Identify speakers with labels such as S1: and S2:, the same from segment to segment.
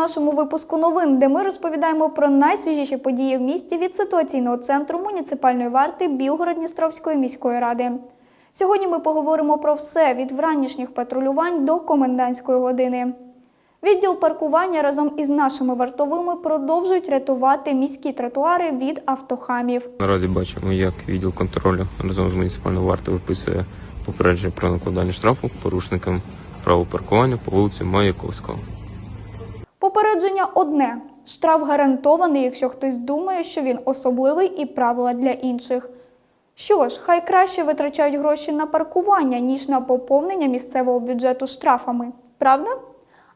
S1: нашому випуску новин, де ми розповідаємо про найсвіжіші події в місті від ситуаційного центру муніципальної варти Білгород-Дністровської міської ради. Сьогодні ми поговоримо про все від вранішніх патрулювань до комендантської години. Відділ паркування разом із нашими вартовими продовжують рятувати міські тротуари від автохамів.
S2: Наразі бачимо, як відділ контролю разом з муніципальною вартою виписує попередження про накладання штрафу порушникам правил паркування по вулиці Маяковського.
S1: Попередження одне: штраф гарантований, якщо хтось думає, що він особливий і правила для інших. Що ж, хай краще витрачають гроші на паркування, ніж на поповнення місцевого бюджету штрафами. Правда?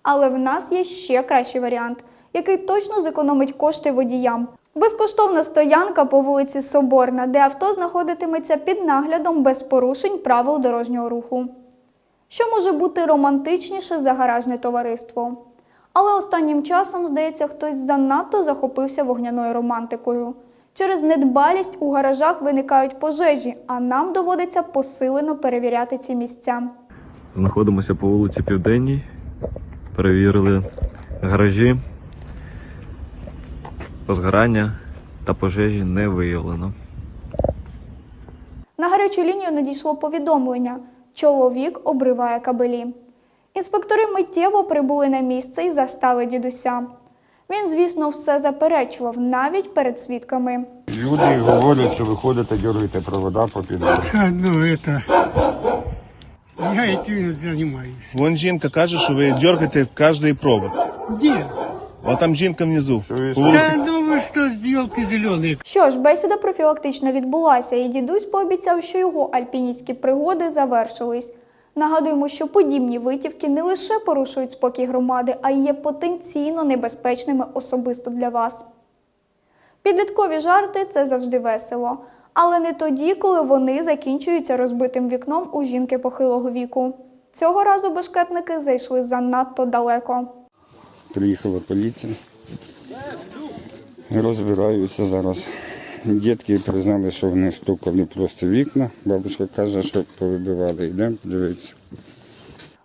S1: Але в нас є ще кращий варіант, який точно зекономить кошти водіям. Безкоштовна стоянка по вулиці Соборна, де авто знаходитиметься під наглядом без порушень правил дорожнього руху. Що може бути романтичніше за гаражне товариство? Але останнім часом, здається, хтось занадто захопився вогняною романтикою. Через недбалість у гаражах виникають пожежі, а нам доводиться посилено перевіряти ці місця.
S3: Знаходимося по вулиці Південній. Перевірили гаражі. Позгорання та пожежі не виявлено.
S1: На гарячу лінію надійшло повідомлення: чоловік обриває кабелі. Інспектори миттєво прибули на місце і застали дідуся. Він, звісно, все заперечував навіть перед свідками.
S4: Люди говорять, що ви ходите, дергаєте провода по підвалу.
S5: А, ну это... Я этим не занимаюсь.
S6: Вон жінка каже, що ви дергаєте кожний провод.
S5: Где?
S6: Вон там жінка внизу.
S4: Що ви
S6: По вулиці.
S5: Да ну вы что, сделки зеленые.
S1: Що ж, бесіда профілактично відбулася, і дідусь пообіцяв, що його альпіністські пригоди завершились. Нагадуємо, що подібні витівки не лише порушують спокій громади, а й є потенційно небезпечними особисто для вас. Підліткові жарти це завжди весело, але не тоді, коли вони закінчуються розбитим вікном у жінки похилого віку. Цього разу бешкетники зайшли занадто далеко.
S4: Приїхала поліція. Розбираються зараз. Дітки признали, що вони стукали просто вікна. Бабушка каже, що повибивали. Йдемо подивитися.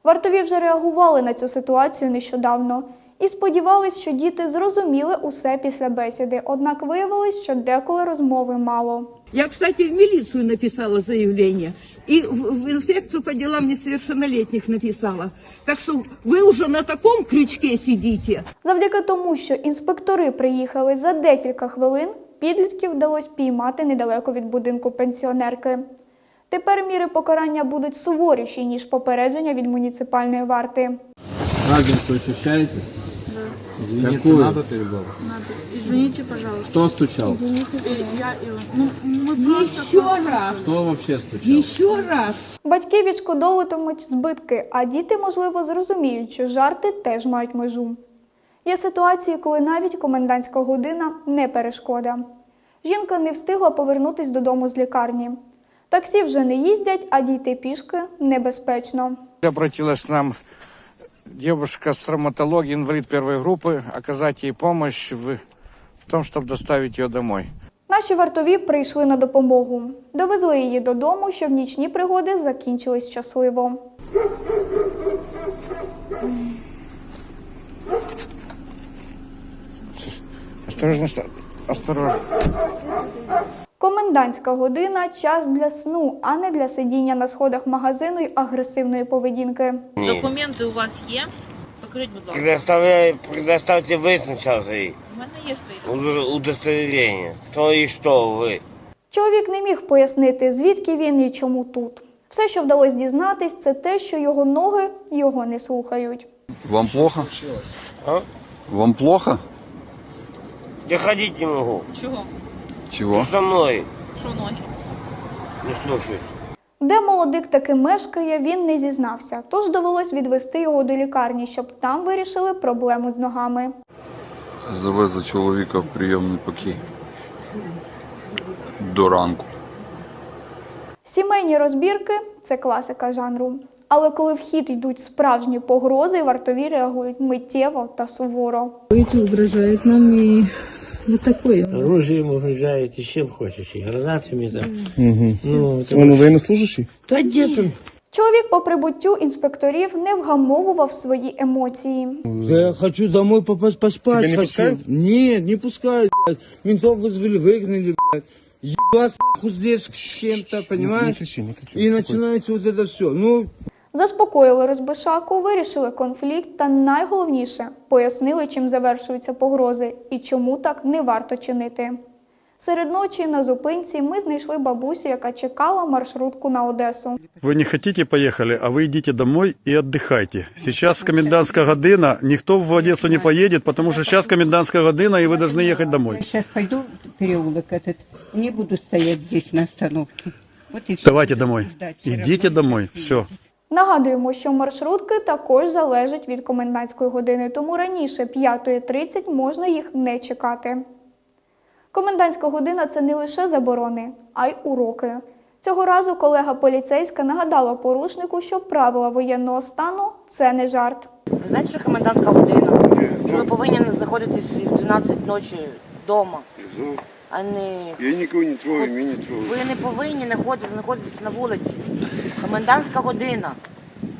S1: Вартові вже реагували на цю ситуацію нещодавно і сподівались, що діти зрозуміли усе після бесіди. Однак виявилось, що деколи розмови мало.
S7: Я, кстати, в милицию написала заявление. И в, в инспекцию по делам несовершеннолетних написала. Так что вы уже на таком крючке сидите.
S1: Завдяки тому, що інспектори приїхали за декілька хвилин, підлітків вдалося піймати недалеко від будинку пенсіонерки. Тепер міри покарання будуть суворіші, ніж попередження від муніципальної варти.
S8: Разницу ощущаете? Да. Извиниться надо перед Богом?
S9: Извините, пожалуйста.
S8: Кто стучал?
S9: Извините, я Ива. Ну, мы просто...
S7: Еще раз,
S8: Кто вообще стучал?
S7: еще раз.
S1: Батьки відшкодовуватимуть збитки, а діти, можливо, зрозуміють, що жарти теж мають межу. Є ситуації, коли навіть комендантська година не перешкода. Жінка не встигла повернутись додому з лікарні. Таксі вже не їздять, а дійти пішки небезпечно.
S10: Обратилась нам девушка с травматологии, инвалид первой группы, оказать ей помощь в, в том, чтобы доставить ее домой.
S1: Наші вартові прийшли на допомогу. Довезли її додому, щоб нічні пригоди закінчились щасливо.
S10: Осторожно, осторожно.
S1: Комендантська година час для сну, а не для сидіння на сходах магазину й агресивної поведінки.
S9: Документи у вас є? Покажіть, будь ласка.
S11: Предоставляю, предоставьте вы сначала
S9: У мене є свої.
S11: уд- удостоверения. Кто и что вы.
S1: Чоловік не міг пояснити, звідки він і чому тут. Все, що вдалося дізнатись, це те, що його ноги його не слухають.
S4: Вам плохо?
S11: А?
S4: Вам плохо?
S11: Я ходить не могу.
S9: Чого?
S4: Чого?
S11: Что ноги
S9: Що ноги?
S11: не слушают.
S1: Де молодик таки мешкає, він не зізнався, тож довелось відвести його до лікарні, щоб там вирішили проблему з ногами.
S4: Завезли чоловіка в прийомний покій. До ранку.
S1: Сімейні розбірки це класика жанру. Але коли в хід йдуть справжні погрози, вартові реагують миттєво та суворо.
S9: Угрожает нам и вот такое.
S11: Оружием угрожаете, чем хочешь, и гранатами там.
S6: Угу.
S11: Ну,
S6: Он военнослужащий?
S11: Да где там?
S1: Чоловік по прибуттю інспекторів не вгамовував свої емоції.
S8: Да я хочу домой попасть поспать
S6: Тебя не
S8: хочу.
S6: пускают?
S8: Нет, не пускают, блядь. Ментов вызвали, выгнали, блядь. Ебать нахуй здесь с чем-то, понимаешь?
S6: Не кричи, не кричи.
S8: И начинается вот это все. Ну,
S1: Заспокоїли розбишаку, вирішили конфлікт та найголовніше пояснили, чим завершуються погрози і чому так не варто чинити. Серед ночі на зупинці ми знайшли бабусю, яка чекала маршрутку на Одесу.
S12: Вы не хотите поехали, а вы идите домой и отдыхайте. Сейчас комендантская година, никто в Одессу не поедет, потому что сейчас комендантская година, и вы должны ехать домой.
S7: Сейчас пойду в переулок этот, не буду стоять здесь на остановке. Вот и всё.
S12: Давайте домой.
S7: Ждать всё
S12: Идите
S7: равно.
S12: домой. Все.
S1: Нагадуємо, що маршрутки також залежать від комендантської години, тому раніше 5.30 можна їх не чекати. Комендантська година це не лише заборони, а й уроки. Цього разу колега поліцейська нагадала порушнику, що правила воєнного стану це не жарт.
S9: Ви знаєте, що комендантська година? Ви повинні знаходитись в 12 ночі вдома, а не...
S4: Я нікого не трогаю, мене не трогаю.
S9: Ви не повинні знаходитись на вулиці. Комендантська година.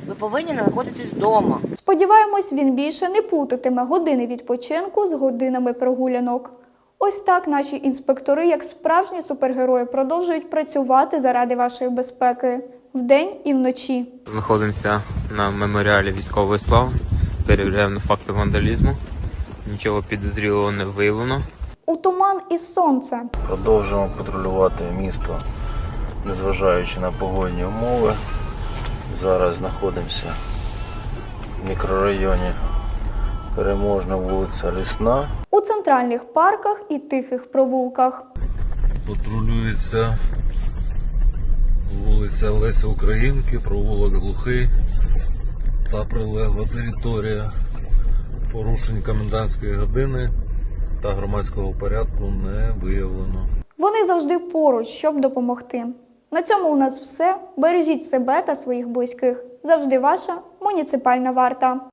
S9: Ви повинні знаходитись вдома.
S1: Сподіваємось, він більше не плутатиме години відпочинку з годинами прогулянок. Ось так наші інспектори, як справжні супергерої, продовжують працювати заради вашої безпеки вдень і вночі.
S2: Знаходимося на меморіалі військової слави. Перевіряємо факти вандалізму. Нічого підозрілого не виявлено.
S1: У туман і сонце.
S3: Продовжуємо патрулювати місто, незважаючи на погодні умови. Зараз знаходимося в мікрорайоні Переможна вулиця Лісна.
S1: У центральних парках і тихих провулках.
S3: Патрулюється вулиця Леся Українки, провулок Глухий та прилегла територія. Порушень комендантської години та громадського порядку не виявлено.
S1: Вони завжди поруч, щоб допомогти. На цьому у нас все. Бережіть себе та своїх близьких. Завжди ваша муніципальна варта.